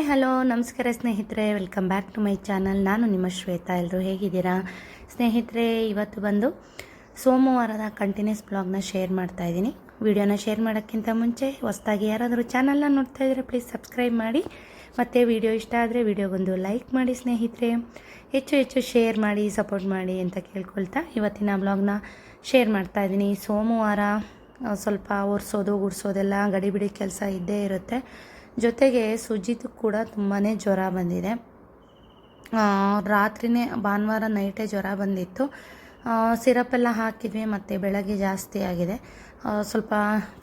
Hi, hello. ನಮಸ್ಕಾರ ಸ್ನೇಹಿತರೆ. Welcome back to my channel ನಾನು ನಿಮ್ಮ ಶ್ವೇತಾ. ಎಲ್ಲರೂ ಹೇಗಿದ್ದೀರಾ? ಸ್ನೇಹಿತರೆ, ಇವತ್ತು ಬಂದು ಸೋಮವಾರದ ಕಂಟಿನ್ಯೂಸ್ ಬ್ಲಾಗ್ನ ಶೇರ್ ಮಾಡ್ತಾ ಇದ್ದೀನಿ. ವಿಡಿಯೋನ ಶೇರ್ ಮಾಡೋಕ್ಕಿಂತ ಮುಂಚೆ ಹೊಸದಾಗಿ ಯಾರಾದರೂ ಚಾನಲ್ನ ನೋಡ್ತಾ ಇದ್ದರೆ ಪ್ಲೀಸ್ ಸಬ್ಸ್ಕ್ರೈಬ್ ಮಾಡಿ. ಮತ್ತು ವಿಡಿಯೋ ಇಷ್ಟ ಆದರೆ ವಿಡಿಯೋಗೊಂದು ಲೈಕ್ ಮಾಡಿ ಸ್ನೇಹಿತರೆ. ಹೆಚ್ಚು ಹೆಚ್ಚು ಶೇರ್ ಮಾಡಿ ಸಪೋರ್ಟ್ ಮಾಡಿ ಅಂತ ಕೇಳ್ಕೊಳ್ತಾ ಇವತ್ತಿನ ಬ್ಲಾಗ್ನ ಶೇರ್ ಮಾಡ್ತಾ ಇದ್ದೀನಿ. ಸೋಮವಾರ, ಸ್ವಲ್ಪ ಒರೆಸೋದು, ಗುಡಿಸೋದೆಲ್ಲ ಗಡಿಬಿಡಿ ಕೆಲಸ ಇದ್ದೇ ಇರುತ್ತೆ. ಜೊತೆಗೆ ಸುಜಿತ್ ಕೂಡ ತುಂಬಾ ಜ್ವರ ಬಂದಿದೆ. ರಾತ್ರಿನೇ, ಭಾನುವಾರ ನೈಟೇ ಜ್ವರ ಬಂದಿತ್ತು. ಸಿರಪ್ ಎಲ್ಲ ಹಾಕಿದ್ವಿ, ಮತ್ತು ಬೆಳಗ್ಗೆ ಜಾಸ್ತಿ ಆಗಿದೆ. ಸ್ವಲ್ಪ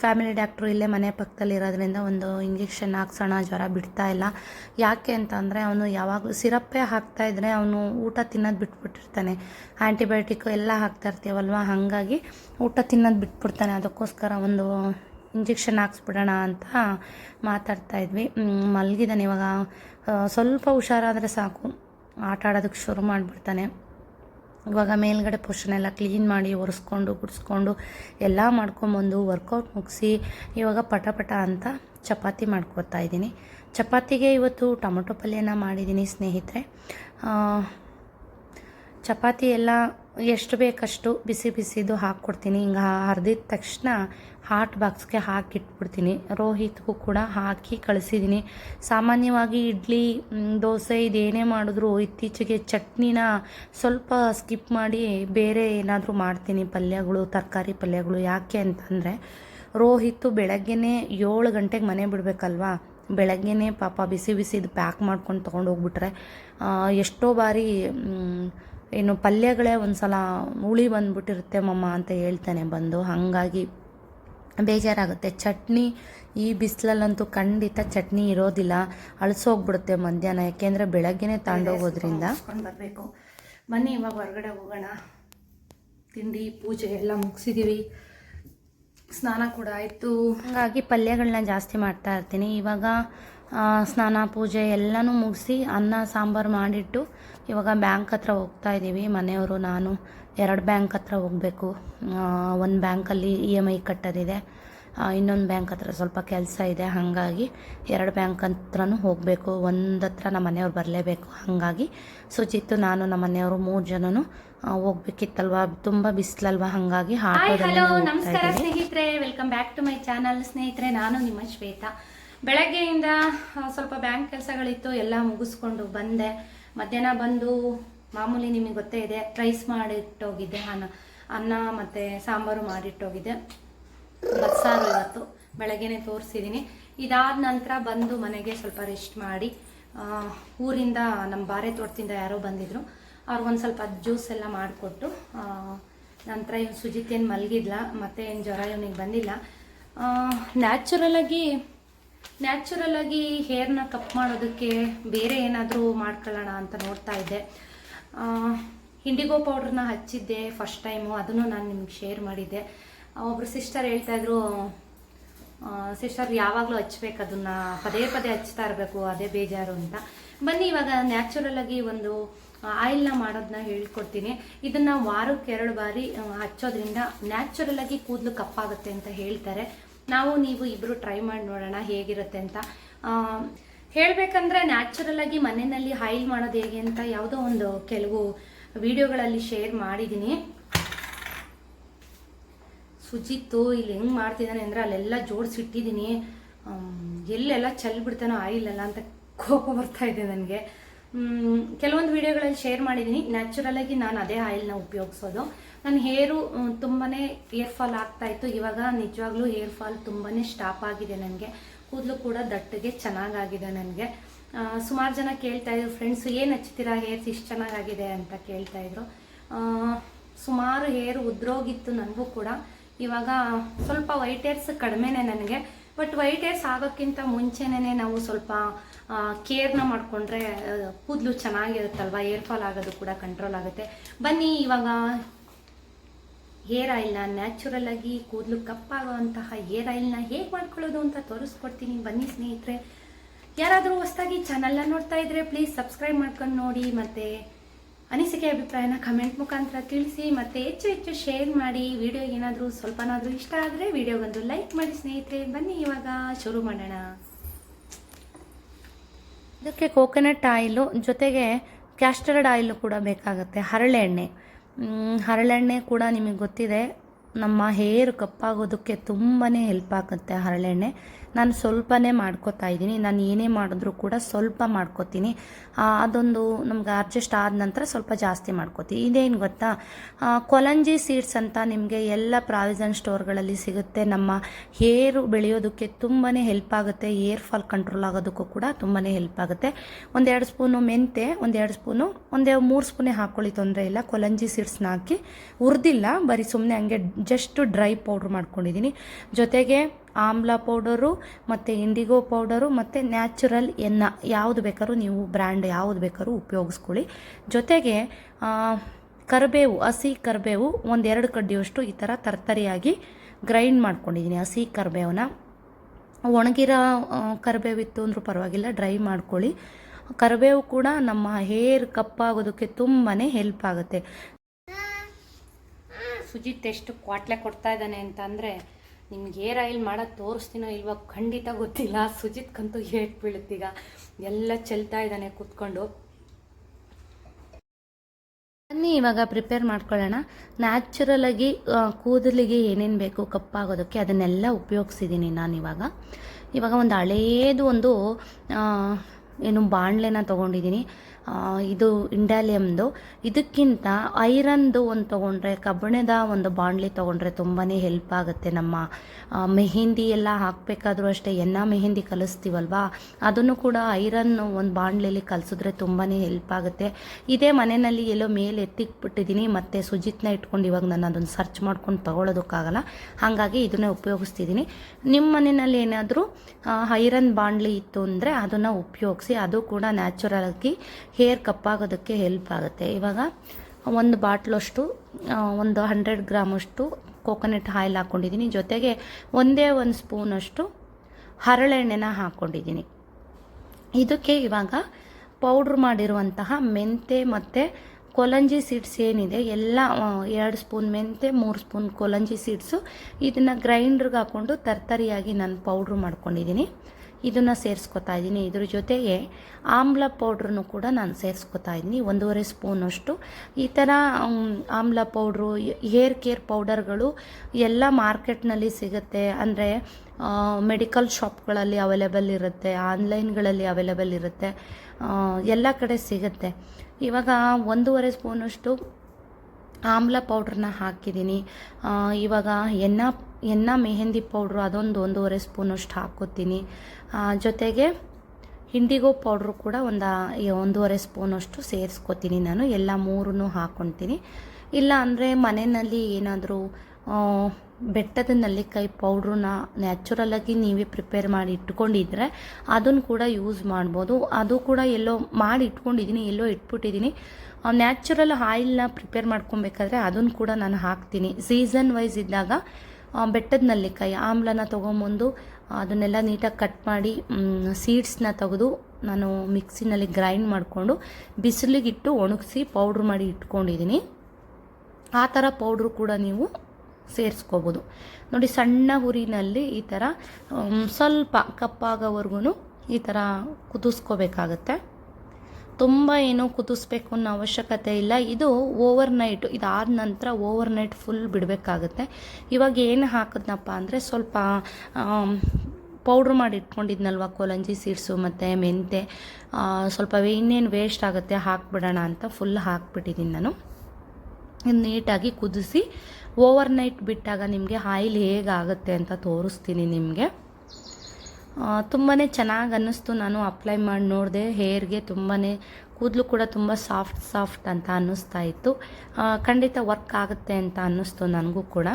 ಫ್ಯಾಮಿಲಿ ಡಾಕ್ಟ್ರು ಇಲ್ಲೇ ಮನೆ ಪಕ್ಕದಲ್ಲಿ ಇರೋದ್ರಿಂದ ಒಂದು ಇಂಜೆಕ್ಷನ್ ಹಾಕ್ಸೋಣ, ಜ್ವರ ಬಿಡ್ತಾ ಇಲ್ಲ. ಯಾಕೆ ಅಂತ ಅಂದರೆ ಅವನು ಯಾವಾಗಲೂ ಸಿರಪ್ಪೇ ಹಾಕ್ತಾ ಇದ್ದರೆ ಅವನು ಊಟ ತಿನ್ನೋದು ಬಿಟ್ಬಿಟ್ಟಿರ್ತಾನೆ. ಆ್ಯಂಟಿಬಯೋಟಿಕ್ ಎಲ್ಲ ಹಾಕ್ತಾ ಇರ್ತೀವಲ್ವ? ಹಾಗಾಗಿ ಊಟ ತಿನ್ನೋದು ಬಿಟ್ಬಿಡ್ತಾನೆ. ಅದಕ್ಕೋಸ್ಕರ ಒಂದು ಇಂಜೆಕ್ಷನ್ ಹಾಕ್ಸ್ಬಿಡೋಣ ಅಂತ ಮಾತಾಡ್ತಾ ಇದ್ವಿ. ಮಲಗಿದ್ದಾನೆ ಇವಾಗ. ಸ್ವಲ್ಪ ಹುಷಾರಾದರೆ ಸಾಕು. ಆಟ ಆಡೋದಕ್ಕೆ ಶುರು ಮಾಡಿಬಿಡ್ತಾನೆ. ಇವಾಗ ಮೇಲ್ಗಡೆ ಪೋರ್ಷನ್ ಎಲ್ಲ ಕ್ಲೀನ್ ಮಾಡಿ ಒರೆಸ್ಕೊಂಡು, ಗುಡಿಸ್ಕೊಂಡು ಎಲ್ಲ ಮಾಡ್ಕೊಂಬಂದು ವರ್ಕೌಟ್ ಮುಗಿಸಿ ಇವಾಗ ಪಟ ಪಟ ಅಂತ ಚಪಾತಿ ಮಾಡ್ಕೊತಾ ಇದ್ದೀನಿ. ಚಪಾತಿಗೆ ಇವತ್ತು ಟೊಮೊಟೊ ಪಲ್ಯನ ಮಾಡಿದ್ದೀನಿ ಸ್ನೇಹಿತರೆ. ಚಪಾತಿ ಎಲ್ಲ ಎಷ್ಟು ಬೇಕಷ್ಟು ಬಿಸಿ ಬಿಸಿದು ಹಾಕ್ಕೊಡ್ತೀನಿ. ಹಿಂಗೆ ಹರಿದಿದ ತಕ್ಷಣ ಹಾಟ್ ಬಾಕ್ಸ್ಗೆ ಹಾಕಿಟ್ಬಿಡ್ತೀನಿ. ರೋಹಿತ್ಗೂ ಕೂಡ ಹಾಕಿ ಕಳಿಸಿದ್ದೀನಿ ಸಾಮಾನ್ಯವಾಗಿ ಇಡ್ಲಿ ದೋಸೆ ಇದೇನೇ ಮಾಡಿದ್ರು ಇತ್ತೀಚೆಗೆ ಚಟ್ನಿನ ಸ್ವಲ್ಪ ಸ್ಕಿಪ್ ಮಾಡಿ ಬೇರೆ ಏನಾದರೂ ಮಾಡ್ತೀನಿ. ಪಲ್ಯಗಳು, ತರಕಾರಿ ಪಲ್ಯಗಳು ಯಾಕೆ ಅಂತಂದರೆ ರೋಹಿತ್ ಬೆಳಗ್ಗೆನೇ ಏಳು ಗಂಟೆಗೆ ಮನೆ ಬಿಡಬೇಕಲ್ವಾ? ಬೆಳಗ್ಗೆನೇ ಪಾಪ ಬಿಸಿ ಬಿಸಿದು ಪ್ಯಾಕ್ ಮಾಡ್ಕೊಂಡು ತೊಗೊಂಡು ಹೋಗ್ಬಿಟ್ರೆ ಎಷ್ಟೋ ಬಾರಿ ಏನು ಪಲ್ಯಗಳೇ ಒಂದು ಸಲ ಹುಳಿ ಬಂದ್ಬಿಟ್ಟಿರುತ್ತೆ ಮಮ್ಮ ಅಂತ ಹೇಳ್ತಾನೆ ಬಂದು. ಹಾಗಾಗಿ ಬೇಜಾರಾಗುತ್ತೆ. ಚಟ್ನಿ ಈ ಬಿಸಿಲಲ್ಲಂತೂ ಖಂಡಿತ ಚಟ್ನಿ ಇರೋದಿಲ್ಲ. ಅಳಸೋಗ್ಬಿಡುತ್ತೆ ಮಧ್ಯಾಹ್ನ ಯಾಕೆಂದರೆ ಬೆಳಗ್ಗೆನೇ ತಾಂಡೋಗೋದ್ರಿಂದ. ಬರಬೇಕು ಬನ್ನಿ ಇವಾಗ ಹೊರಗಡೆ ಹೋಗೋಣ. ತಿಂಡಿ ಪೂಜೆ ಎಲ್ಲ ಮುಗಿಸಿದ್ದೀವಿ ಸ್ನಾನ ಕೂಡ ಆಯಿತು. ಹಾಗಾಗಿ ಪಲ್ಯಗಳನ್ನ ಜಾಸ್ತಿ ಮಾಡ್ತಾ ಇರ್ತೀನಿ. ಇವಾಗ ಸ್ನಾನ ಪೂಜೆ ಎಲ್ಲನೂ ಮುಗಿಸಿ ಅನ್ನ ಸಾಂಬಾರು ಮಾಡಿಟ್ಟು ಇವಾಗ ಬ್ಯಾಂಕ್ ಹತ್ರ ಹೋಗ್ತಾ ಇದ್ದೀವಿ ಮನೆಯವರು ನಾನು ಎರಡು ಬ್ಯಾಂಕ್ ಹತ್ರ ಹೋಗಬೇಕು. ಒಂದು ಬ್ಯಾಂಕಲ್ಲಿ ಇ ಎಂ ಐ ಕಟ್ಟೋದಿದೆ. ಇನ್ನೊಂದು ಬ್ಯಾಂಕ್ ಹತ್ರ ಸ್ವಲ್ಪ ಕೆಲಸ ಇದೆ ಹಾಗಾಗಿ ಎರಡು ಬ್ಯಾಂಕ್ ಹತ್ರನೂ ಹೋಗಬೇಕು. ಒಂದು ಹತ್ರ ನಮ್ಮ ಮನೆಯವ್ರು ಬರಲೇಬೇಕು. ಹಾಗಾಗಿ ಸುಚಿತ್ತು ನಾನು ನಮ್ಮ ಮನೆಯವರು ಮೂರು ಜನನು ಹೋಗ್ಬೇಕಿತ್ತಲ್ವಾ? ತುಂಬ ಬಿಸಿಲಲ್ವಾ? ಹಾಗಾಗಿ ಹಾಯ್ ಹಲೋ ನಮಸ್ಕಾರ ಸ್ನೇಹಿತರೆ. Welcome back to my channel ಸ್ನೇಹಿತರೆ ನಾನು ನಿಮ್ಮ ಶ್ವೇತಾ. ಬೆಳಗ್ಗೆಯಿಂದ ಸ್ವಲ್ಪ ಬ್ಯಾಂಕ್ ಕೆಲಸಗಳಿತ್ತು, ಎಲ್ಲ ಮುಗಿಸ್ಕೊಂಡು ಬಂದೆ. ಮಧ್ಯಾಹ್ನ ಬಂದು ಮಾಮೂಲಿ ನಿಮಗೆ ಗೊತ್ತೇ ಇದೆ, ರೈಸ್ ಮಾಡಿಟ್ಟೋಗಿದ್ದೆ, ಅನ್ನ ಅನ್ನ ಮತ್ತು ಸಾಂಬಾರು ಮಾಡಿಟ್ಟೋಗಿದ್ದೆ. ಬಸ್ಸಾರು ಇವತ್ತು, ಬೆಳಗ್ಗೆನೆ ತೋರಿಸಿದ್ದೀನಿ. ಇದಾದ ನಂತರ ಬಂದು ಮನೆಗೆ ಸ್ವಲ್ಪ ರೆಸ್ಟ್ ಮಾಡಿ ಊರಿಂದ ನಮ್ಮ ಬಾರೆ ತೋಟದಿಂದ ಯಾರೋ ಬಂದಿದ್ರು. ಅವ್ರಿಗೊಂದು ಸ್ವಲ್ಪ ಜ್ಯೂಸ್ ಎಲ್ಲ ಮಾಡಿಕೊಟ್ಟು ನಂತರ ಇವ್ನು ಸುಜಿತ್ ಏನು ಮಲಗಿದ್ಲ, ಮತ್ತೆ ಏನು ಜ್ವರ ಇವನಿಗೆ ಬಂದಿಲ್ಲ. ನ್ಯಾಚುರಲ್ ಆಗಿ ನ್ಯಾಚುರಲ್ ಆಗಿ ಹೇರ್ನ ಕಪ್ ಮಾಡೋದಕ್ಕೆ ಬೇರೆ ಏನಾದರೂ ಮಾಡ್ಕೊಳ್ಳೋಣ ಅಂತ ನೋಡ್ತಾ ಇದ್ದೆ. ಇಂಡಿಗೋ ಪೌಡ್ರನ್ನ ಹಚ್ಚಿದ್ದೆ ಫಸ್ಟ್ ಟೈಮು ಅದನ್ನು ನಾನು ನಿಮ್ಗೆ ಶೇರ್ ಮಾಡಿದ್ದೆ. ಒಬ್ರು ಸಿಸ್ಟರ್ ಹೇಳ್ತಾ ಇದ್ರು ಸಿಸ್ಟರ್ ಯಾವಾಗಲೂ ಹಚ್ಬೇಕು, ಅದನ್ನು ಪದೇ ಪದೇ ಹಚ್ತಾ ಇರಬೇಕು, ಅದೇ ಬೇಜಾರು ಅಂತ. ಬನ್ನಿ, ಇವಾಗ ನ್ಯಾಚುರಲ್ ಆಗಿ ಒಂದು ಆಯಿಲ್ನ ಮಾಡೋದನ್ನ ಹೇಳ್ಕೊಡ್ತೀನಿ. ಇದನ್ನು ವಾರಕ್ಕೆ ಎರಡು ಬಾರಿ ಹಚ್ಚೋದ್ರಿಂದ ನ್ಯಾಚುರಲ್ ಆಗಿ ಕೂದಲು ಕಪ್ಪಾಗುತ್ತೆ ಅಂತ ಹೇಳ್ತಾರೆ. ನಾವು ನೀವು ಇಬ್ರು ಟ್ರೈ ಮಾಡಿ ನೋಡೋಣ ಹೇಗಿರುತ್ತೆ ಅಂತ. ಹೇಳಬೇಕಂದ್ರೆ ನ್ಯಾಚುರಲ್ ಆಗಿ ಮನೆಯಲ್ಲಿ ಆಯಿಲ್ ಮಾಡೋದು ಹೇಗೆ ಅಂತ ಯಾವುದೋ ಒಂದು ಕೆಲವು ವಿಡಿಯೋಗಳಲ್ಲಿ ಶೇರ್ ಮಾಡಿದ್ದೀನಿ ಸುಜಿತ್ತು ಇಲ್ಲಿ ಹೆಂಗ್ ಮಾಡ್ತಿದ್ದಾನೆ ಅಂದರೆ ಅಲ್ಲೆಲ್ಲ ಜೋಡಿಸಿಟ್ಟಿದ್ದೀನಿ ಎಲ್ಲೆಲ್ಲ ಚೆಲ್ ಬಿಡ್ತಾನೋ ಆಯಿಲ್ ಎಲ್ಲ ಅಂತ ಕೋಪ ಬರ್ತಾ ಇದೆ ನನಗೆ. ಕೆಲವೊಂದು ವಿಡಿಯೋಗಳಲ್ಲಿ ಶೇರ್ ಮಾಡಿದ್ದೀನಿ ನ್ಯಾಚುರಲ್ ಆಗಿ ನಾನು ಅದೇ ಆಯಿಲ್ನ ಉಪಯೋಗಿಸೋದು. ನನ್ನ ಹೇರು ತುಂಬಾ ಏರ್ ಫಾಲ್ ಆಗ್ತಾ ಇತ್ತು. ಇವಾಗ ನಿಜವಾಗ್ಲೂ ಹೇರ್ ಫಾಲ್ ತುಂಬಾ ಸ್ಟಾಪ್ ಆಗಿದೆ ನನಗೆ. ಕೂದಲು ಕೂಡ ದಟ್ಟಗೆ ಚೆನ್ನಾಗಾಗಿದೆ ನನಗೆ. ಸುಮಾರು ಜನ ಕೇಳ್ತಾ ಇದ್ರು, ಫ್ರೆಂಡ್ಸ್, ಏನು ಹಚ್ತೀರಾ ಹೇರ್ಸ್? ಇಷ್ಟು ಚೆನ್ನಾಗಾಗಿದೆ ಅಂತ ಕೇಳ್ತಾ ಇದ್ರು. ಸುಮಾರು ಹೇರ್ ಉದ್ರೋಗಿತ್ತು ನನಗೂ ಕೂಡ. ಇವಾಗ ಸ್ವಲ್ಪ ವೈಟ್ ಹೇರ್ಸ್ ಕಡಿಮೆನೆ ನನಗೆ. ಬಟ್ ವೈಟ್ ಹೇರ್ಸ್ ಆಗೋಕ್ಕಿಂತ ಮುಂಚೆನೇ ನಾವು ಸ್ವಲ್ಪ ಕೇರ್ನ ಮಾಡಿಕೊಂಡ್ರೆ ಕೂದಲು ಚೆನ್ನಾಗಿರುತ್ತಲ್ವ? ಏರ್ಫಾಲ್ ಆಗೋದು ಕೂಡ ಕಂಟ್ರೋಲ್ ಆಗುತ್ತೆ. ಬನ್ನಿ, ಇವಾಗ ಹೇರ್ ಆಯಿಲ್ನ ನ್ಯಾಚುರಲ್ ಆಗಿ ಕೂದಲು ಕಪ್ಪಾಗುವಂತಹ ಹೇರ್ ಆಯಿಲ್ನ ಹೇಗೆ ಮಾಡ್ಕೊಳ್ಳೋದು ಅಂತ ತೋರಿಸ್ಕೊಡ್ತೀನಿ. ಬನ್ನಿ ಸ್ನೇಹಿತರೆ. ಯಾರಾದರೂ ಹೊಸದಾಗಿ ಚಾನಲ್ನ ನೋಡ್ತಾ ಇದ್ರೆ ಪ್ಲೀಸ್ ಸಬ್ಸ್ಕ್ರೈಬ್ ಮಾಡ್ಕೊಂಡು ನೋಡಿ ಮತ್ತೆ ಅನಿಸಿಕೆ ಅಭಿಪ್ರಾಯನ ಕಮೆಂಟ್ ಮುಖಾಂತರ ತಿಳಿಸಿ ಮತ್ತೆ ಹೆಚ್ಚು ಹೆಚ್ಚು ಶೇರ್ ಮಾಡಿ. ವಿಡಿಯೋ ಏನಾದರೂ ಸ್ವಲ್ಪನಾದರೂ ಇಷ್ಟ ಆದರೆ ವಿಡಿಯೋಗೊಂದು ಲೈಕ್ ಮಾಡಿ ಸ್ನೇಹಿತರೆ. ಬನ್ನಿ ಇವಾಗ ಶುರು ಮಾಡೋಣ. ಇದಕ್ಕೆ ಕೋಕೋನಟ್ ಆಯಿಲು ಜೊತೆಗೆ ಕ್ಯಾಸ್ಟರ್ಡ್ ಆಯಿಲು ಕೂಡ ಬೇಕಾಗುತ್ತೆ. ಹರಳೆಣ್ಣೆ. ಹರಳೆಣ್ಣೆ ಕೂಡ ನಿಮಗೆ ಗೊತ್ತಿದೆ. ನಮ್ಮ ಹೇರ್ ಕಪ್ಪಾಗೋದಕ್ಕೆ ತುಂಬಾ ಹೆಲ್ಪ್ ಆಗುತ್ತೆ ಹರಳೆಣ್ಣೆ. ನಾನು ಸ್ವಲ್ಪನೇ ಮಾಡ್ಕೋತಾ ಇದ್ದೀನಿ. ನಾನು ಏನೇ ಮಾಡಿದ್ರೂ ಕೂಡ ಸ್ವಲ್ಪ ಮಾಡ್ಕೋತೀನಿ. ಅದೊಂದು ನಮ್ಗೆ ಅಡ್ಜಸ್ಟ್ ಆದ ನಂತರ ಸ್ವಲ್ಪ ಜಾಸ್ತಿ ಮಾಡ್ಕೋತೀನಿ. ಇದೇನು ಗೊತ್ತಾ? ಕೊಲಂಜಿ ಸೀಡ್ಸ್ ಅಂತ ನಿಮಗೆ ಎಲ್ಲ ಪ್ರಾವಿಸನ್ ಸ್ಟೋರ್ಗಳಲ್ಲಿ ಸಿಗುತ್ತೆ. ನಮ್ಮ ಹೇರು ಬೆಳೆಯೋದಕ್ಕೆ ತುಂಬಾ ಹೆಲ್ಪ್ ಆಗುತ್ತೆ. ಏರ್ ಫಾಲ್ ಕಂಟ್ರೋಲ್ ಆಗೋದಕ್ಕೂ ಕೂಡ ತುಂಬಾ ಹೆಲ್ಪ್ ಆಗುತ್ತೆ. ಒಂದೆರಡು ಸ್ಪೂನು ಮೆಂತೆ, ಒಂದೆರಡು ಸ್ಪೂನು, ಒಂದೇ ಮೂರು ಸ್ಪೂನೇ ಹಾಕ್ಕೊಳ್ಳಿ, ತೊಂದರೆ ಇಲ್ಲ. ಕೊಲಂಜಿ ಸೀಡ್ಸ್ನ ಹಾಕಿ, ಹುರಿದಿಲ್ಲ. ಬರೀ ಸುಮ್ಮನೆ ಹಂಗೆ ಜಸ್ಟ್ ಡ್ರೈ ಪೌಡ್ರ್ ಮಾಡ್ಕೊಂಡಿದ್ದೀನಿ. ಜೊತೆಗೆ ಆಮ್ಲ ಪೌಡರು ಮತ್ತು ಇಂಡಿಗೋ ಪೌಡರು ಮತ್ತು ನ್ಯಾಚುರಲ್ ಎನ್ನ ಯಾವುದು ಬೇಕಾದ್ರೂ ನೀವು ಬ್ರ್ಯಾಂಡ್ ಯಾವುದು ಬೇಕಾದ್ರೂ ಉಪಯೋಗಿಸ್ಕೊಳ್ಳಿ. ಜೊತೆಗೆ ಕರಿಬೇವು, ಹಸಿ ಕರಿಬೇವು ಒಂದೆರಡು ಕಡ್ಡಿಯಷ್ಟು ಈ ಥರ ತರ್ತರಿಯಾಗಿ ಗ್ರೈಂಡ್ ಮಾಡ್ಕೊಂಡಿದ್ದೀನಿ ಹಸಿ ಕರಿಬೇವನ್ನ ಒಣಗಿರೋ ಕರಬೇವು ಕರಿಬೇವಿತ್ತು ಅಂದರೂ ಪರವಾಗಿಲ್ಲ, ಡ್ರೈ ಮಾಡ್ಕೊಳ್ಳಿ. ಕರಿಬೇವು ಕೂಡ ನಮ್ಮ ಹೇರ್ ಕಪ್ಪಾಗೋದಕ್ಕೆ ತುಂಬಾ ಹೆಲ್ಪ್ ಆಗುತ್ತೆ. ಸುಜಿತ್ ಎಷ್ಟು ಕ್ವಾಟ್ಲೆ ಕೊಡ್ತಾ ಇದ್ದಾನೆ ಅಂತ ಅಂದರೆ ನಿಮ್ಗೆ ಏರ್ ಆಯಿಲ್ ಮಾಡೋದು ತೋರಿಸ್ತೀನೋ ಇಲ್ವಾ ಖಂಡಿತ ಗೊತ್ತಿಲ್ಲ. ಸುಜಿತ್ಗಂತೂ ಏಟ್ ಬೀಳುತ್ತೀಗ ಎಲ್ಲ ಚೆಲ್ತಾ ಇದ್ದಾನೆ ಕೂತ್ಕೊಂಡು. ಬನ್ನಿ, ಇವಾಗ ಪ್ರಿಪೇರ್ ಮಾಡ್ಕೊಳ್ಳೋಣ. ನ್ಯಾಚುರಲಾಗಿ ಕೂದಲಿಗೆ ಏನೇನು ಬೇಕು ಕಪ್ಪಾಗೋದಕ್ಕೆ ಅದನ್ನೆಲ್ಲ ಉಪಯೋಗಿಸಿದ್ದೀನಿ ನಾನು ಇವಾಗ. ಇವಾಗ ಒಂದು ಹಳೇದು ಒಂದು ಏನು ಬಾಣಲೆನ ತೊಗೊಂಡಿದ್ದೀನಿ. ಇದು ಇಂಡಾಲಿಯಮ್ದು. ಇದಕ್ಕಿಂತ ಐರನ್ದು ಒಂದು ತೊಗೊಂಡ್ರೆ, ಕಬ್ಬಿಣದ ಒಂದು ಬಾಂಡ್ಲಿ ತೊಗೊಂಡ್ರೆ ತುಂಬಾ ಹೆಲ್ಪ್ ಆಗುತ್ತೆ ನಮ್ಮ ಮೆಹೆಂದಿ ಎಲ್ಲ ಹಾಕಬೇಕಾದ್ರೂ ಅಷ್ಟೇ ಎನ್ನ ಮೆಹೆಂದಿ ಕಲಿಸ್ತೀವಲ್ವಾ? ಅದನ್ನು ಕೂಡ ಐರನ್ ಒಂದು ಬಾಣಲೆಯಲ್ಲಿ ಕಲಿಸಿದ್ರೆ ತುಂಬಾ ಹೆಲ್ಪ್ ಆಗುತ್ತೆ. ಇದೇ ಮನೆಯಲ್ಲಿ ಎಲ್ಲೋ ಮೇಲೆ ಎತ್ತಿಕ್ಬಿಟ್ಟಿದ್ದೀನಿ ಮತ್ತು ಸುಜಿತ್ನ ಇಟ್ಕೊಂಡು ಇವಾಗ ನಾನು ಅದನ್ನು ಸರ್ಚ್ ಮಾಡ್ಕೊಂಡು ತೊಗೊಳೋದಕ್ಕಾಗಲ್ಲ. ಹಾಗಾಗಿ ಇದನ್ನೇ ಉಪಯೋಗಿಸ್ತಿದ್ದೀನಿ ನಿಮ್ಮ ಮನೆಯಲ್ಲಿ ಏನಾದರೂ ಐರನ್ ಬಾಣಲಿ ಇತ್ತು ಅಂದರೆ ಅದನ್ನು ಉಪಯೋಗಿಸಿ, ಅದು ಕೂಡ ನ್ಯಾಚುರಲಾಗಿ ಹೇರ್ ಕಪ್ಪಾಗೋದಕ್ಕೆ ಹೆಲ್ಪ್ ಆಗುತ್ತೆ. ಇವಾಗ ಒಂದು ಬಾಟ್ಲಷ್ಟು ಒಂದು ಹಂಡ್ರೆಡ್ ಗ್ರಾಮಷ್ಟು ಕೋಕೋನಟ್ ಆಯಿಲ್ ಹಾಕ್ಕೊಂಡಿದ್ದೀನಿ ಜೊತೆಗೆ ಒಂದೇ ಒಂದು ಸ್ಪೂನಷ್ಟು ಹರಳೆಣ್ಣೆನ ಹಾಕ್ಕೊಂಡಿದ್ದೀನಿ ಇದಕ್ಕೆ ಇವಾಗ ಪೌಡ್ರ್ ಮಾಡಿರುವಂತಹ ಮೆಂತೆ ಮತ್ತು ಕೊಲಂಜಿ ಸೀಡ್ಸ್ ಏನಿದೆ, ಎಲ್ಲ ಎರಡು ಸ್ಪೂನ್ ಮೆಂತೆ, ಮೂರು ಸ್ಪೂನ್ ಕೊಲಂಜಿ ಸೀಡ್ಸು ಇದನ್ನು ಗ್ರೈಂಡ್ರಿಗೆ ಹಾಕ್ಕೊಂಡು ತರ್ತರಿಯಾಗಿ ನಾನು ಪೌಡ್ರ್ ಮಾಡ್ಕೊಂಡಿದ್ದೀನಿ. ಇದನ್ನು ಸೇರಿಸ್ಕೊತಾ ಇದ್ದೀನಿ ಇದ್ರ ಜೊತೆಗೆ ಆಮ್ಲ ಪೌಡ್ರನ್ನು ಕೂಡ ನಾನು ಸೇರಿಸ್ಕೊತಾ ಇದ್ದೀನಿ ಒಂದೂವರೆ ಸ್ಪೂನಷ್ಟು ಈ ಥರ ಆಮ್ಲ ಪೌಡ್ರು, ಹೇರ್ ಕೇರ್ ಪೌಡರ್ಗಳು ಎಲ್ಲ ಮಾರ್ಕೆಟ್ನಲ್ಲಿ ಸಿಗುತ್ತೆ. ಅಂದರೆ ಮೆಡಿಕಲ್ ಶಾಪ್ಗಳಲ್ಲಿ ಅವೈಲೇಬಲ್ ಇರುತ್ತೆ, ಆನ್ಲೈನ್ಗಳಲ್ಲಿ ಅವೈಲೇಬಲ್ ಇರುತ್ತೆ ಎಲ್ಲ ಕಡೆ ಸಿಗುತ್ತೆ. ಇವಾಗ ಒಂದೂವರೆ ಸ್ಪೂನಷ್ಟು ಆಮ್ಲ ಪೌಡ್ರನ್ನ ಹಾಕಿದ್ದೀನಿ ಇವಾಗ ಎನ್ನ ಎನ್ನ ಮೆಹೆಂದಿ ಪೌಡ್ರು ಅದೊಂದು ಒಂದೂವರೆ ಸ್ಪೂನಷ್ಟು ಹಾಕೋತೀನಿ ಜೊತೆಗೆ ಇಂಡಿಗೋ ಪೌಡ್ರು ಕೂಡ ಒಂದು ಒಂದೂವರೆ ಸ್ಪೂನಷ್ಟು ಸೇರಿಸ್ಕೊತೀನಿ ನಾನು. ಎಲ್ಲ ಮೂರನ್ನು ಹಾಕ್ಕೊತೀನಿ ಇಲ್ಲ ಅಂದರೆ ಮನೆಯಲ್ಲಿ ಏನಾದರೂ ಬೆಟ್ಟದ ನಲ್ಲಿಕಾಯಿ ಪೌಡ್ರನ್ನ ನ್ಯಾಚುರಲಾಗಿ ನೀವೇ ಪ್ರಿಪೇರ್ ಮಾಡಿ ಇಟ್ಕೊಂಡಿದ್ರೆ ಅದನ್ನು ಕೂಡ ಯೂಸ್ ಮಾಡ್ಬೋದು. ಅದು ಕೂಡ ಎಲ್ಲೋ ಮಾಡಿ ಇಟ್ಕೊಂಡಿದ್ದೀನಿ, ಎಲ್ಲೋ ಇಟ್ಬಿಟ್ಟಿದ್ದೀನಿ. ನ್ಯಾಚುರಲ್ ಆಯಿಲ್ನ ಪ್ರಿಪೇರ್ ಮಾಡ್ಕೊಬೇಕಾದ್ರೆ ಅದನ್ನು ಕೂಡ ನಾನು ಹಾಕ್ತೀನಿ. ಸೀಸನ್ ವೈಸ್ ಇದ್ದಾಗ ಬೆಟ್ಟದ ನೆಲ್ಲಿಕಾಯಿ, ಆಮ್ಲನ ತೊಗೊಂಬಂದು ಅದನ್ನೆಲ್ಲ ನೀಟಾಗಿ ಕಟ್ ಮಾಡಿ ಸೀಡ್ಸ್ನ ತೆಗೆದು ನಾನು ಮಿಕ್ಸಿನಲ್ಲಿ ಗ್ರೈಂಡ್ ಮಾಡಿಕೊಂಡು ಬಿಸಿಲಿಗಿಟ್ಟು ಒಣಗಿಸಿ ಪೌಡ್ರ್ ಮಾಡಿ ಇಟ್ಕೊಂಡಿದ್ದೀನಿ. ಆ ಥರ ಪೌಡ್ರು ಕೂಡ ನೀವು ಸೇರಿಸ್ಕೋಬೋದು. ನೋಡಿ ಸಣ್ಣ ಹುರಿನಲ್ಲಿ ಈ ಥರ ಸ್ವಲ್ಪ ಕಪ್ಪಾಗೋವರೆಗೂ ಈ ಥರ ಕುದಿಸ್ಕೋಬೇಕಾಗತ್ತೆ. ತುಂಬ ಏನು ಕುದಿಸ್ಬೇಕು ಅನ್ನೋ ಅವಶ್ಯಕತೆ ಇಲ್ಲ. ಇದು ಓವರ್ ನೈಟ್ ಇದಾದ ನಂತರ ಓವರ್ ನೈಟ್ ಫುಲ್ ಬಿಡಬೇಕಾಗತ್ತೆ. ಇವಾಗ ಏನು ಹಾಕಿದ್ನಪ್ಪ ಅಂದರೆ ಸ್ವಲ್ಪ ಪೌಡ್ರ್ ಮಾಡಿ ಇಟ್ಕೊಂಡಿದ್ನಲ್ವ ಕೊಲಂಜಿ ಸೀಡ್ಸು ಮತ್ತು ಮೆಂತೆ ಸ್ವಲ್ಪ ಇನ್ನೇನು ವೇಸ್ಟ್ ಆಗುತ್ತೆ ಹಾಕ್ಬಿಡೋಣ ಅಂತ ಫುಲ್ ಹಾಕ್ಬಿಟ್ಟಿದ್ದೀನಿ ನಾನು. ನೀಟಾಗಿ ಕುದಿಸಿ ಓವರ್ ನೈಟ್ ಬಿಟ್ಟಾಗ ನಿಮಗೆ ಆಯಿಲ್ ಹೇಗಾಗುತ್ತೆ ಅಂತ ತೋರಿಸ್ತೀನಿ ನಿಮಗೆ. ತುಂಬಾ ಚೆನ್ನಾಗಿ ಅನ್ನಿಸ್ತು. ನಾನು ಅಪ್ಲೈ ಮಾಡಿ ನೋಡಿದೆ ಹೇರ್ಗೆ ತುಂಬಾ ಕೂದಲು ಕೂಡ ತುಂಬ ಸಾಫ್ಟ್ ಸಾಫ್ಟ್ ಅಂತ ಅನ್ನಿಸ್ತಾ ಇತ್ತು. ಖಂಡಿತ ವರ್ಕ್ ಆಗುತ್ತೆ ಅಂತ ಅನ್ನಿಸ್ತು ನನಗೂ ಕೂಡ.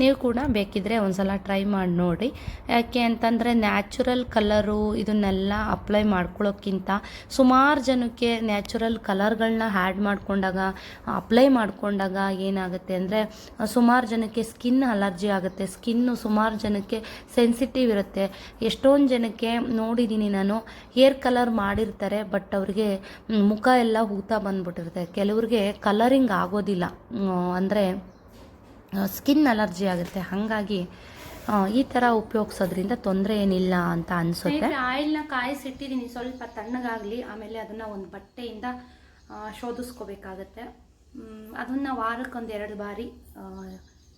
ನೀವು ಕೂಡ ಬೇಕಿದ್ರೆ ಒಂದ್ಸಲ ಟ್ರೈ ಮಾಡಿ ನೋಡಿ. ಯಾಕೆ ಅಂತಂದರೆ ನ್ಯಾಚುರಲ್ ಕಲರು ಇದನ್ನೆಲ್ಲ ಅಪ್ಲೈ ಮಾಡ್ಕೊಳ್ಳೋಕ್ಕಿಂತ ಸುಮಾರು ಜನಕ್ಕೆ ನ್ಯಾಚುರಲ್ ಕಲರ್ಗಳನ್ನ ಆ್ಯಡ್ ಮಾಡಿಕೊಂಡಾಗ ಅಪ್ಲೈ ಮಾಡಿಕೊಂಡಾಗ ಏನಾಗುತ್ತೆ ಅಂದರೆ, ಸುಮಾರು ಜನಕ್ಕೆ ಸ್ಕಿನ್ ಅಲರ್ಜಿ ಆಗುತ್ತೆ ಸ್ಕಿನ್ನು ಸುಮಾರು ಜನಕ್ಕೆ ಸೆನ್ಸಿಟಿವ್ ಇರುತ್ತೆ. ಎಷ್ಟೊಂದು ಜನಕ್ಕೆ ನೋಡಿದ್ದೀನಿ ನಾನು ಹೇರ್ ಕಲರ್ ಮಾಡಿರ್ತಾರೆ ಬಟ್ ಅವ್ರಿಗೆ ಮುಖ ಎಲ್ಲ ಊತ ಬಂದ್ಬಿಟ್ಟಿರುತ್ತೆ. ಕೆಲವ್ರಿಗೆ ಕಲರಿಂಗ್ ಆಗೋದಿಲ್ಲ. ಅಂದರೆ ಸ್ಕಿನ್ ಅಲರ್ಜಿ ಆಗುತ್ತೆ. ಹಾಗಾಗಿ ಈ ಥರ ಉಪಯೋಗಿಸೋದ್ರಿಂದ ತೊಂದರೆ ಏನಿಲ್ಲ ಅಂತ ಅನಿಸುತ್ತೆ. ಆಯಿಲ್ನ ಕಾಯಿಸಿಟ್ಟಿದ್ದೀನಿ ಸ್ವಲ್ಪ ತಣ್ಣಗಾಗಲಿ, ಆಮೇಲೆ ಅದನ್ನು ಒಂದು ಬಟ್ಟೆಯಿಂದ ಶೋಧಿಸ್ಕೋಬೇಕಾಗತ್ತೆ. ಅದನ್ನು ಅದನ್ನ ವಾರಕ್ಕೊಂದು ಎರಡು ಬಾರಿ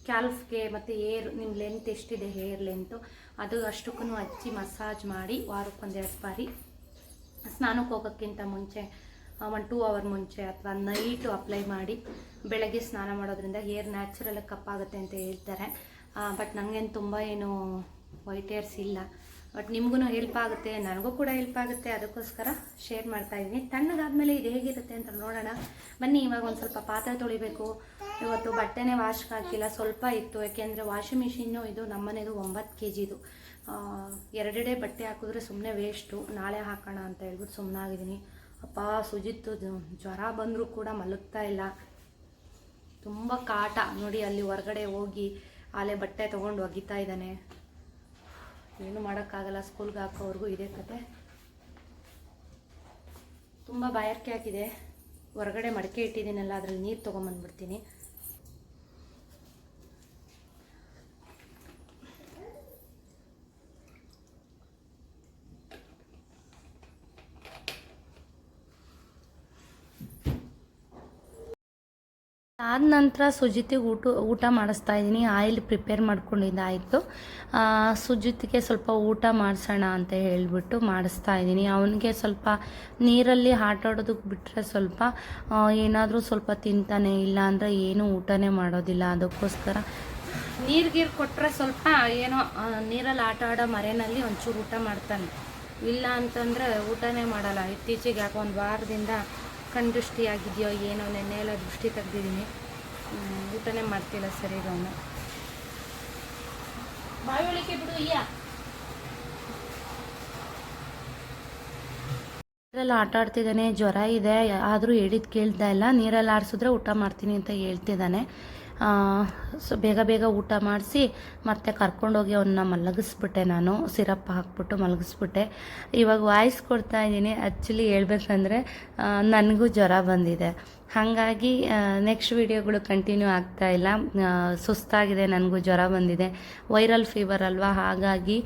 ಕ್ಯಾಲ್ಫ್ಗೆ ಮತ್ತು ಏರ್ ನಿಮ್ಮ ಲೆಂತ್ ಎಷ್ಟಿದೆ, ಹೇರ್ ಲೆಂತು, ಅದು ಅಷ್ಟಕ್ಕೂ ಹಚ್ಚಿ ಮಸಾಜ್ ಮಾಡಿ ವಾರಕ್ಕೊಂದೆರಡು ಬಾರಿ ಸ್ನಾನಕ್ಕೆ ಹೋಗೋಕ್ಕಿಂತ ಮುಂಚೆ ಒಂದು ಟೂ ಅವರ್ ಮುಂಚೆ ಅಥವಾ ನೈಟು ಅಪ್ಲೈ ಮಾಡಿ ಬೆಳಗ್ಗೆ ಸ್ನಾನ ಮಾಡೋದ್ರಿಂದ ಹೇರ್ ನ್ಯಾಚುರಲ್ ಕಪ್ಪಾಗುತ್ತೆ ಅಂತ ಹೇಳ್ತಾರೆ. ಬಟ್ ನನಗೇನು ತುಂಬ ಏನು ವೈಟ್ ಹೇರ್ಸ್ ಇಲ್ಲ. ಬಟ್ ನಿಮಗೂ ಹೆಲ್ಪ್ ಆಗುತ್ತೆ, ನನಗೂ ಕೂಡ ಹೆಲ್ಪ್ ಆಗುತ್ತೆ, ಅದಕ್ಕೋಸ್ಕರ ಶೇರ್ ಮಾಡ್ತಾ ಇದ್ದೀನಿ. ತಣ್ಣಗಾದ್ಮೇಲೆ ಇದು ಹೇಗಿರುತ್ತೆ ಅಂತ ನೋಡೋಣ. ಬನ್ನಿ, ಇವಾಗ ಒಂದು ಸ್ವಲ್ಪ ಪಾತ್ರೆ ತೊಳಿಬೇಕು. ಇವತ್ತು ಬಟ್ಟೆನೇ ವಾಶ್ಗೆ ಹಾಕಿಲ್ಲ, ಸ್ವಲ್ಪ ಇತ್ತು. ಯಾಕೆಂದರೆ ವಾಷಿಂಗ್ ಮಿಷಿನ್ನು ಇದು ನಮ್ಮನೇದು ಒಂಬತ್ತು ಕೆ ಜಿದು ಎರಡೆಡೆ ಬಟ್ಟೆ ಹಾಕಿದ್ರೆ ಸುಮ್ಮನೆ ವೇಸ್ಟು ನಾಳೆ ಹಾಕೋಣ ಅಂತ ಹೇಳ್ಬಿಟ್ಟು ಸುಮ್ಮನಾಗಿದ್ದೀನಿ ಅಪ್ಪ ಸುಜಿತ್ತು ಜ್ವರ ಬಂದರೂ ಕೂಡ ಮಲಗ್ತಾ ಇಲ್ಲ. ತುಂಬ ಕಾಟ. ನೋಡಿ, ಅಲ್ಲಿ ಹೊರಗಡೆ ಹೋಗಿ ಆಲೆ ಬಟ್ಟೆ ತೊಗೊಂಡು ಒಗಿತಾ ಇದ್ದಾನೆ. ಏನು ಮಾಡೋಕ್ಕಾಗಲ್ಲ, ಸ್ಕೂಲ್ಗೆ ಹಾಕೋವರೆಗೂ ಇದೇ ಕತೆ. ತುಂಬ ಬಾಯಾರಿಕೆ ಹಾಕಿದೆ ಹೊರಗಡೆ ಮಡಕೆ ಇಟ್ಟಿದ್ದೀನಲ್ಲ, ಅದ್ರಲ್ಲಿ ನೀರು ತೊಗೊಂಬಂದ್ಬಿಡ್ತೀನಿ. ಆದ ನಂತರ ಸುಜಿತಿಗೆ ಊಟ ಊಟ ಮಾಡಿಸ್ತಾ ಇದ್ದೀನಿ. ಆಯಿಲ್ ಪ್ರಿಪೇರ್ ಮಾಡ್ಕೊಂಡಿದ್ದಾಯಿತು ಸುಜಿತಿಗೆ ಸ್ವಲ್ಪ ಊಟ ಮಾಡಿಸೋಣ ಅಂತ ಹೇಳಿಬಿಟ್ಟು ಮಾಡಿಸ್ತಾ ಇದ್ದೀನಿ. ಅವನಿಗೆ ಸ್ವಲ್ಪ ನೀರಲ್ಲಿ ಆಟಾಡೋದಕ್ಕೆ ಬಿಟ್ಟರೆ ಸ್ವಲ್ಪ ಏನಾದರೂ ಸ್ವಲ್ಪ ತಿಂತಾನೆ ಇಲ್ಲ ಅಂದರೆ ಏನೂ ಊಟನೇ ಮಾಡೋದಿಲ್ಲ. ಅದಕ್ಕೋಸ್ಕರ ನೀರು ಗೀರು ಕೊಟ್ಟರೆ ಸ್ವಲ್ಪ ಏನೋ ನೀರಲ್ಲಿ ಆಟ ಆಡೋ ಮರೆಯಲ್ಲಿ ಒಂಚೂರು ಊಟ ಮಾಡ್ತಾನೆ. ಇಲ್ಲ ಅಂತಂದರೆ ಊಟನೇ ಮಾಡಲ್ಲ. ಇತ್ತೀಚೆಗೆ ಯಾಕೋ ಒಂದು ವಾರದಿಂದ ಕಣ್ಣು ದೃಷ್ಟಿ ಆಗಿದೆಯೋ ಏನೋ ನೆನ್ನೆ ಎಲ್ಲ ದೃಷ್ಟಿ ತೆಗ್ದಿದ್ದೀನಿ. ಊಟನೇ ಮಾಡ್ತಿಲ್ಲ ಸರಿ ಅವನು. ಬಾಯೊಳಿಕೆ ಬಿಡು ನೀರಲ್ಲಿ ಆಟ ಆಡ್ತಿದ್ದಾನೆ, ಜ್ವರ ಇದೆ, ಆದರೂ ಹೇಳಿದ್ ಕೇಳ್ತಾ ಇಲ್ಲ. ನೀರಲ್ಲಿ ಆಡಿಸಿದ್ರೆ ಊಟ ಮಾಡ್ತೀನಿ ಅಂತ ಹೇಳ್ತಿದ್ದಾನೆ. ಸೊ ಬೇಗ ಬೇಗ ಊಟ ಮಾಡಿಸಿ ಮತ್ತೆ ಕರ್ಕೊಂಡೋಗಿ ಅವನ್ನ ಮಲಗಿಸ್ಬಿಟ್ಟೆ ನಾನು. ಸಿರಪ್ ಹಾಕ್ಬಿಟ್ಟು ಮಲಗಿಸ್ಬಿಟ್ಟೆ. ಇವಾಗ ವಾಯ್ಸ್ ಕೊಡ್ತಾ ಇದ್ದೀನಿ. ಆ್ಯಕ್ಚುಲಿ ಹೇಳ್ಬೇಕಂದ್ರೆ ನನಗೂ ಜ್ವರ ಬಂದಿದೆ. ಹಾಗಾಗಿ ನೆಕ್ಸ್ಟ್ ವಿಡಿಯೋಗಳು ಕಂಟಿನ್ಯೂ ಆಗ್ತಾ ಇಲ್ಲ. ಸುಸ್ತಾಗಿದೆ, ನನಗೂ ಜ್ವರ ಬಂದಿದೆ. ವೈರಲ್ ಫೀವರ್ ಅಲ್ವಾ? ಹಾಗಾಗಿ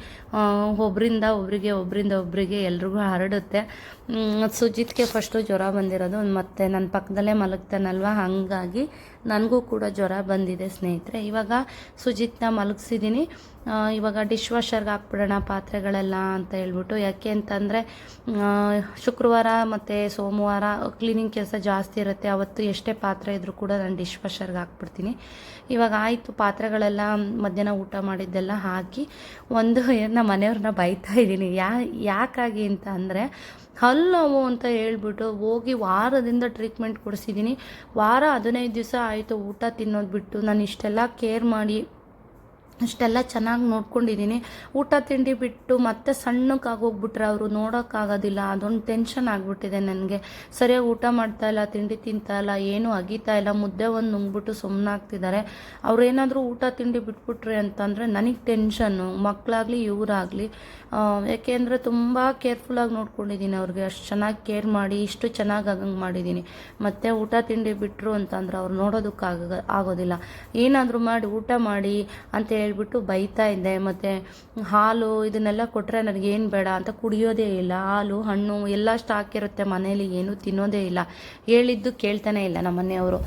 ಒಬ್ಬರಿಂದ ಒಬ್ಬರಿಗೆ ಒಬ್ಬರಿಂದ ಒಬ್ಬರಿಗೆ ಎಲ್ರಿಗೂ ಹರಡುತ್ತೆ. ಸುಜಿತ್ಗೆ ಫಸ್ಟು ಜ್ವರ ಬಂದಿರೋದು ಮತ್ತು. ನನ್ನ ಪಕ್ಕದಲ್ಲೇ ಮಲಗ್ತಾನಲ್ವ? ಹಾಗಾಗಿ ನನಗೂ ಕೂಡ ಜ್ವರ ಬಂದಿದೆ, ಸ್ನೇಹಿತರೆ. ಇವಾಗ ಸುಜಿತ್ನ ಮಲಗಿಸಿದ್ದೀನಿ ಇವಾಗ ಡಿಶ್ ವಾಷರ್ಗೆ ಹಾಕ್ಬಿಡೋಣ ಪಾತ್ರೆಗಳೆಲ್ಲ ಅಂತ ಹೇಳ್ಬಿಟ್ಟು. ಯಾಕೆ ಅಂತಂದರೆ ಶುಕ್ರವಾರ ಮತ್ತು ಸೋಮವಾರ ಕ್ಲೀನಿಂಗ್ ಕೆಲಸ ಜಾಸ್ತಿ ಇರುತ್ತೆ. ಅವತ್ತು ಎಷ್ಟೇ ಪಾತ್ರೆ ಇದ್ದರೂ ಕೂಡ ನಾನು ಡಿಶ್ ವಾಷರ್ಗೆ ಹಾಕ್ಬಿಡ್ತೀನಿ. ಇವಾಗ ಆಯಿತು, ಪಾತ್ರೆಗಳೆಲ್ಲ ಮಧ್ಯಾಹ್ನ ಊಟ ಮಾಡಿದ್ದೆಲ್ಲ ಹಾಕಿ ಒಂದು ನಮ್ಮ ಮನೆಯವ್ರನ್ನ ಬೈತಾ ಇದ್ದೀನಿ. ಯಾ ಯಾಕಾಗಿ ಅಂತ ಅಂದರೆ ಹಲ್ಲು ನೋವು ಅಂತ ಹೇಳ್ಬಿಟ್ಟು ಹೋಗಿ ವಾರದಿಂದ ಟ್ರೀಟ್ಮೆಂಟ್ ಕೊಡಿಸಿದ್ದೀನಿ. ವಾರ ಹದಿನೈದು ದಿವಸ ಆಯಿತು ಊಟ ತಿನ್ನೋದು ಬಿಟ್ಟು. ನಾನು ಇಷ್ಟೆಲ್ಲ ಕೇರ್ ಮಾಡಿ ಅಷ್ಟೆಲ್ಲ ಚೆನ್ನಾಗಿ ನೋಡ್ಕೊಂಡಿದ್ದೀನಿ ಊಟ ತಿಂಡಿ ಬಿಟ್ಟು ಮತ್ತೆ ಸಣ್ಣಕ್ಕಾಗೋಗ್ಬಿಟ್ರೆ ಅವರು ನೋಡೋಕ್ಕಾಗೋದಿಲ್ಲ. ಅದೊಂದು ಟೆನ್ಷನ್ ಆಗಿಬಿಟ್ಟಿದೆ ನನಗೆ. ಸರಿಯಾಗಿ ಊಟ ಮಾಡ್ತಾ ಇಲ್ಲ, ತಿಂಡಿ ತಿಂತಾ ಇಲ್ಲ, ಏನೂ ಅಗೀತಾ ಇಲ್ಲ, ಮುದ್ದೆ ಒಂದು ನುಂಗ್ಬಿಟ್ಟು ಸುಮ್ಮನಾಗ್ತಿದ್ದಾರೆ ಅವರೇನಾದರೂ ಊಟ ತಿಂಡಿ ಬಿಟ್ಬಿಟ್ರೆ ಅಂತಂದರೆ ನನಗೆ ಟೆನ್ಷನ್ನು ಮಕ್ಕಳಾಗಲಿ ಇವರಾಗಲಿ. ಯಾಕೆಂದರೆ ತುಂಬ ಕೇರ್ಫುಲ್ಲಾಗಿ ನೋಡ್ಕೊಂಡಿದ್ದೀನಿ ಅವ್ರಿಗೆ. ಅಷ್ಟು ಚೆನ್ನಾಗಿ ಕೇರ್ ಮಾಡಿ, ಇಷ್ಟು ಚೆನ್ನಾಗಿ ಆಗಂಗೆ ಮಾಡಿದ್ದೀನಿ ಮತ್ತು ಊಟ ತಿಂಡಿ ಬಿಟ್ಟರು ಅಂತಂದ್ರೆ ಅವ್ರು ನೋಡೋದಕ್ಕಾಗ, ಆಗೋದಿಲ್ಲ. ಏನಾದರೂ ಮಾಡಿ, ಊಟ ಮಾಡಿ ಅಂತ ಹೇಳ್ಬಿಟ್ಟು ಬೈತಾ ಇದ್ದೆ. ಮತ್ತು ಹಾಲು ಇದನ್ನೆಲ್ಲ ಕೊಟ್ಟರೆ ನನಗೇನು ಬೇಡ ಅಂತ ಕುಡಿಯೋದೇ ಇಲ್ಲ. ಹಾಲು, ಹಣ್ಣು ಎಲ್ಲ ಸ್ಟಾಕ್ ಇರುತ್ತೆ ಮನೇಲಿ, ಏನೂ ತಿನ್ನೋದೇ ಇಲ್ಲ. ಹೇಳಿದ್ದು ಕೇಳ್ತಾನೆ ಇಲ್ಲ ನಮ್ಮ ಮನೆಯವರು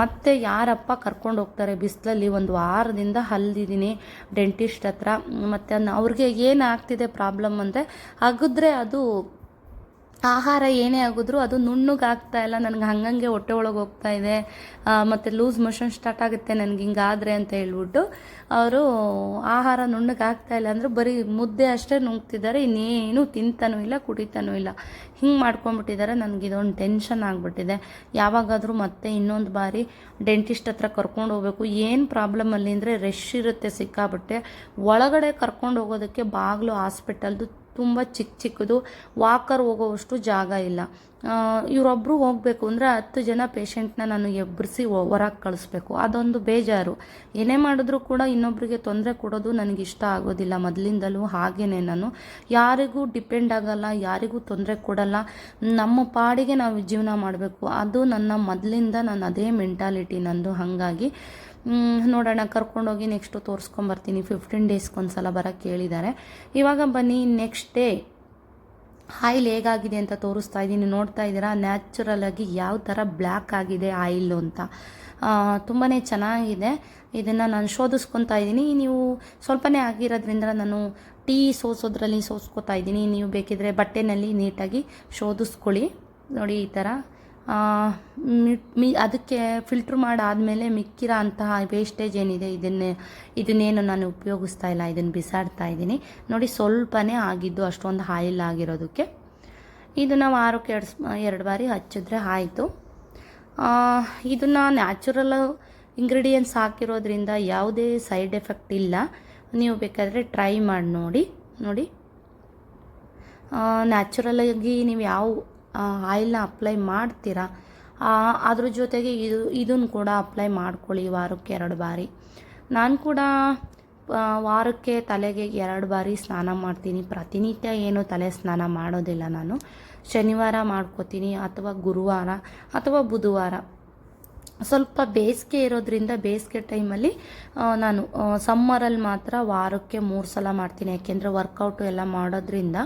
ಮತ್ತು ಯಾರಪ್ಪ ಕರ್ಕೊಂಡು ಹೋಗ್ತಾರೆ? ಬಿಸಿಲಲ್ಲಿ ಒಂದು ವಾರದಿಂದ ಹಲ್ದಿದ್ದೀನಿ ಡೆಂಟಿಸ್ಟ್ ಹತ್ರ. ಮತ್ತು ಅವ್ರಿಗೆ ಏನು ಆಗ್ತಿದೆ ಪ್ರಾಬ್ಲಮ್ ಅಂದರೆ, ಅಗಿದ್ರೆ ಅದು ಆಹಾರ ಏನೇ ಆಗಿದ್ರು ಅದು ನುಣ್ಣಗೆ ಆಗ್ತಾ ಇಲ್ಲ. ನನಗೆ ಹಂಗಂಗೆ ಹೊಟ್ಟೆ ಒಳಗೆ ಹೋಗ್ತಾ ಇದೆ. ಮತ್ತು ಲೂಸ್ ಮೋಷನ್ ಸ್ಟಾರ್ಟ್ ಆಗುತ್ತೆ ನನಗೆ ಹಿಂಗಾದ್ರೆ ಅಂತ ಹೇಳ್ಬಿಟ್ಟು ಅವರು ಆಹಾರ ನುಣ್ಣಗೆ ಆಗ್ತಾ ಇಲ್ಲ ಅಂದರೆ ಬರೀ ಮುದ್ದೆ ಅಷ್ಟೇ ನುಂಗ್ತಿದ್ದಾರೆ. ಇನ್ನೇನು ತಿಂತಾನೂ ಇಲ್ಲ, ಕುಡಿತಾನೂ ಇಲ್ಲ. ಹಿಂಗೆ ಮಾಡ್ಕೊಂಬಿಟ್ಟಿದ್ದಾರೆ ನನಗೆ ಇದೊಂದು ಟೆನ್ಷನ್ ಆಗಿಬಿಟ್ಟಿದೆ. ಯಾವಾಗಾದರೂ ಮತ್ತೆ ಇನ್ನೊಂದು ಬಾರಿ ಡೆಂಟಿಸ್ಟ್ ಹತ್ರ ಕರ್ಕೊಂಡು ಹೋಗ್ಬೇಕು. ಏನು ಪ್ರಾಬ್ಲಮ್ ಅಲ್ಲಿ ಅಂದರೆ ರಶ್ ಇರುತ್ತೆ ಸಿಕ್ಕಾಬಿಟ್ಟೆ ಒಳಗಡೆ ಕರ್ಕೊಂಡು ಹೋಗೋದಕ್ಕೆ ಬಾಗಿಲು ಹಾಸ್ಪಿಟಲ್ದು ತುಂಬ ಚಿಕ್ಕ ಚಿಕ್ಕದು ವಾಕರ್ ಹೋಗೋವಷ್ಟು ಜಾಗ ಇಲ್ಲ. ಇವರೊಬ್ಬರು ಹೋಗಬೇಕು ಅಂದರೆ ಹತ್ತು ಜನ ಪೇಷಂಟ್ನ ನಾನು ಎಬ್ಬರಿಸಿ ಹೊರಗೆ ಕಳಿಸ್ಬೇಕು. ಅದೊಂದು ಬೇಜಾರು. ಏನೇ ಮಾಡಿದ್ರೂ ಕೂಡ ಇನ್ನೊಬ್ಬರಿಗೆ ತೊಂದರೆ ಕೊಡೋದು ನನಗೆ ಇಷ್ಟ ಆಗೋದಿಲ್ಲ. ಮೊದಲಿಂದಲೂ ಹಾಗೇನೆ ನಾನು. ಯಾರಿಗೂ ಡಿಪೆಂಡ್ ಆಗಲ್ಲ, ಯಾರಿಗೂ ತೊಂದರೆ ಕೊಡಲ್ಲ. ನಮ್ಮ ಪಾಡಿಗೆ ನಾವು ಜೀವನ ಮಾಡಬೇಕು. ಅದು ನನ್ನ ಮೊದಲಿಂದ ನಾನು ಅದೇ ಮೆಂಟಾಲಿಟಿ ನಂದು. ಹಾಗಾಗಿ ನೋಡೋಣ, ಕರ್ಕೊಂಡೋಗಿ ನೆಕ್ಸ್ಟು ತೋರಿಸ್ಕೊಂಬರ್ತೀನಿ. ಫಿಫ್ಟೀನ್ ಡೇಸ್ಗೆ ಸಲ ಬರೋಕ್ಕೆ ಕೇಳಿದ್ದಾರೆ. ಇವಾಗ ಬನ್ನಿ ನೆಕ್ಸ್ಟ್ ಡೇ ಆಯಿಲ್ ಹೇಗಾಗಿದೆ ಅಂತ ತೋರಿಸ್ತಾ ಇದ್ದೀನಿ. ನೋಡ್ತಾ ಇದ್ದೀರಾ ನ್ಯಾಚುರಲ್ ಆಗಿ ಯಾವ ಥರ ಬ್ಲ್ಯಾಕ್ ಆಗಿದೆ ಆಯಿಲ್ ಅಂತ. ತುಂಬಾ ಚೆನ್ನಾಗಿದೆ. ಇದನ್ನು ನಾನು ಶೋಧಿಸ್ಕೊತಾ ಇದ್ದೀನಿ. ನೀವು ಸ್ವಲ್ಪನೇ ಆಗಿರೋದ್ರಿಂದ ನಾನು ಟೀ ಸೋಸೋದ್ರಲ್ಲಿ ಸೋಸ್ಕೊತಾ ಇದ್ದೀನಿ. ನೀವು ಬೇಕಿದ್ರೆ ಬಟ್ಟೆನಲ್ಲಿ ನೀಟಾಗಿ ಶೋಧಿಸ್ಕೊಳ್ಳಿ. ನೋಡಿ, ಈ ಥರ ಮಿ- ಅದಕ್ಕೆ ಫಿಲ್ಟ್ರ್ ಮಾಡಾದಮೇಲೆ ಮಿಕ್ಕಿರೋ ಅಂತಹ ವೇಸ್ಟೇಜ್ ಏನಿದೆ, ಇದನ್ನೇ, ಇದನ್ನೇನು ನಾನು ಉಪಯೋಗಿಸ್ತಾ ಇಲ್ಲ ಇದನ್ನು ಬಿಸಾಡ್ತಾ ಇದ್ದೀನಿ. ನೋಡಿ, ಸ್ವಲ್ಪನೇ ಆಗಿದ್ದು ಅಷ್ಟೊಂದು ಹಾಯಿಲ್ ಆಗಿರೋದಕ್ಕೆ. ಇದನ್ನು ವಾರಕ್ಕೆ ಎರಡು ಎರಡು ಬಾರಿ ಹಚ್ಚಿದ್ರೆ ಆಯಿತು. ಇದನ್ನು ನ್ಯಾಚುರಲ್ ಇಂಗ್ರೀಡಿಯೆಂಟ್ಸ್ ಹಾಕಿರೋದ್ರಿಂದ ಯಾವುದೇ ಸೈಡ್ ಎಫೆಕ್ಟ್ ಇಲ್ಲ. ನೀವು ಬೇಕಾದರೆ ಟ್ರೈ ಮಾಡಿ ನೋಡಿ ನೋಡಿ. ನ್ಯಾಚುರಲಾಗಿ ನೀವು ಯಾವ ಆಯಿಲ್ನ ಅಪ್ಲೈ ಮಾಡ್ತೀರಾ? ಅದ್ರ ಜೊತೆಗೆ ಇದು ಇದನ್ನು ಕೂಡ ಅಪ್ಲೈ ಮಾಡ್ಕೊಳ್ಳಿ ವಾರಕ್ಕೆ ಎರಡು ಬಾರಿ. ನಾನು ಕೂಡ ವಾರಕ್ಕೆ ತಲೆಗೆ ಎರಡು ಬಾರಿ ಸ್ನಾನ ಮಾಡ್ತೀನಿ. ಪ್ರತಿನಿತ್ಯ ಏನು ತಲೆ ಸ್ನಾನ ಮಾಡೋದಿಲ್ಲ ನಾನು. ಶನಿವಾರ ಮಾಡ್ಕೋತೀನಿ ಅಥವಾ ಗುರುವಾರ ಅಥವಾ ಬುಧವಾರ. ಸ್ವಲ್ಪ ಬೇಸಿಗೆ ಇರೋದ್ರಿಂದ ಬೇಸಿಗೆ ಟೈಮಲ್ಲಿ ನಾನು ಸಮ್ಮರಲ್ಲಿ ಮಾತ್ರ ವಾರಕ್ಕೆ ಮೂರು ಸಲ ಮಾಡ್ತೀನಿ. ಯಾಕೆಂದರೆ ವರ್ಕೌಟು ಎಲ್ಲ ಮಾಡೋದ್ರಿಂದ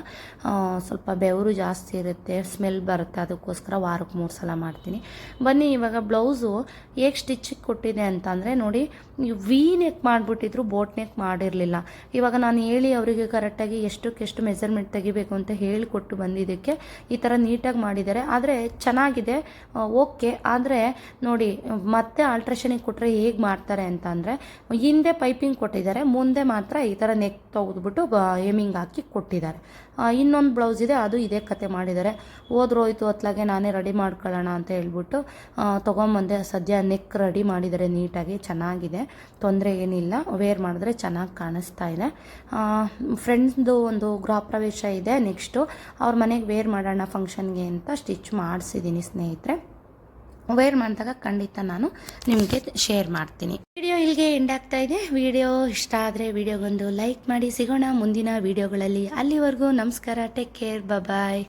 ಸ್ವಲ್ಪ ಬೆವರು ಜಾಸ್ತಿ ಇರುತ್ತೆ ಸ್ಮೆಲ್ ಬರುತ್ತೆ. ಅದಕ್ಕೋಸ್ಕರ ವಾರಕ್ಕೆ ಮೂರು ಸಲ ಮಾಡ್ತೀನಿ. ಬನ್ನಿ, ಇವಾಗ ಬ್ಲೌಸು ಹೇಗೆ ಸ್ಟಿಚ್ಚಿಗೆ ಕೊಟ್ಟಿದೆ ಅಂತಂದರೆ ನೋಡಿ ವಿ ನೆಕ್ ಮಾಡಿಬಿಟ್ಟಿದ್ರು ಬೋಟ್ ನೆಕ್ ಮಾಡಿರಲಿಲ್ಲ. ಇವಾಗ ನಾನು ಹೇಳಿ ಅವರಿಗೆ ಕರೆಕ್ಟಾಗಿ ಎಷ್ಟಕ್ಕೆಷ್ಟು ಮೆಜರ್ಮೆಂಟ್ ತೆಗಿಬೇಕು ಅಂತ ಹೇಳಿಕೊಟ್ಟು ಬಂದಿದ್ದಕ್ಕೆ ಈ ಥರ ನೀಟಾಗಿ ಮಾಡಿದ್ದಾರೆ. ಆದರೆ ಚೆನ್ನಾಗಿದೆ ಓಕೆ ಆದರೆ ನೋಡಿ ಮತ್ತೆ ಆಲ್ಟ್ರೇಷನಿಗೆ ಕೊಟ್ಟರೆ ಹೇಗೆ ಮಾಡ್ತಾರೆ ಅಂತ ಅಂದರೆ, ಹಿಂದೆ ಪೈಪಿಂಗ್ ಕೊಟ್ಟಿದ್ದಾರೆ, ಮುಂದೆ ಮಾತ್ರ ಈ ಥರ ನೆಕ್ ತೆಗೆದ್ಬಿಟ್ಟು ಏಮಿಂಗ್ ಹಾಕಿ ಕೊಟ್ಟಿದ್ದಾರೆ. ಇನ್ನೊಂದು ಬ್ಲೌಸ್ ಇದೆ, ಅದು ಇದೇ ಕತೆ ಮಾಡಿದ್ದಾರೆ. ಹೋದ್ರೋಯ್ತು ಹೊತ್ಲಾಗೆ ನಾನೇ ರೆಡಿ ಮಾಡ್ಕೊಳ್ಳೋಣ ಅಂತ ಹೇಳ್ಬಿಟ್ಟು ತೊಗೊಂಬಂದೆ, ಸದ್ಯ ನೆಕ್ ರೆಡಿ ಮಾಡಿದ್ದಾರೆ ನೀಟಾಗಿ, ಚೆನ್ನಾಗಿದೆ, ತೊಂದರೆ ಏನಿಲ್ಲ ವೇರ್ ಮಾಡಿದ್ರೆ ಚೆನ್ನಾಗಿ ಕಾಣಿಸ್ತಾ ಇದೆ. ಫ್ರೆಂಡ್ಸ್ದು ಒಂದು ಗೃಹ ಪ್ರವೇಶ ಇದೆ ನೆಕ್ಸ್ಟು ಅವ್ರ ಮನೆಗೆ ವೇರ್ ಮಾಡೋಣ ಫಂಕ್ಷನ್ಗೆ ಅಂತ ಸ್ಟಿಚ್ ಮಾಡಿಸಿದ್ದೀನಿ ಸ್ನೇಹಿತರೆ. ವೇರ್ ಮಾಡಿದಾಗ ಖಂಡಿತ ನಾನು ನಿಮಗೆ ಶೇರ್ ಮಾಡ್ತೀನಿ. ವಿಡಿಯೋ ಇಲ್ಲಿಗೆ ಎಂಡ್ ಆಗ್ತಾ ಇದೆ. ವಿಡಿಯೋ ಇಷ್ಟ ಆದರೆ ವಿಡಿಯೋಗೊಂದು ಲೈಕ್ ಮಾಡಿ ಸಿಗೋಣ. ಮುಂದಿನ ವಿಡಿಯೋಗಳಲ್ಲಿ ಅಲ್ಲಿವರೆಗೂ ನಮಸ್ಕಾರ. Take care bye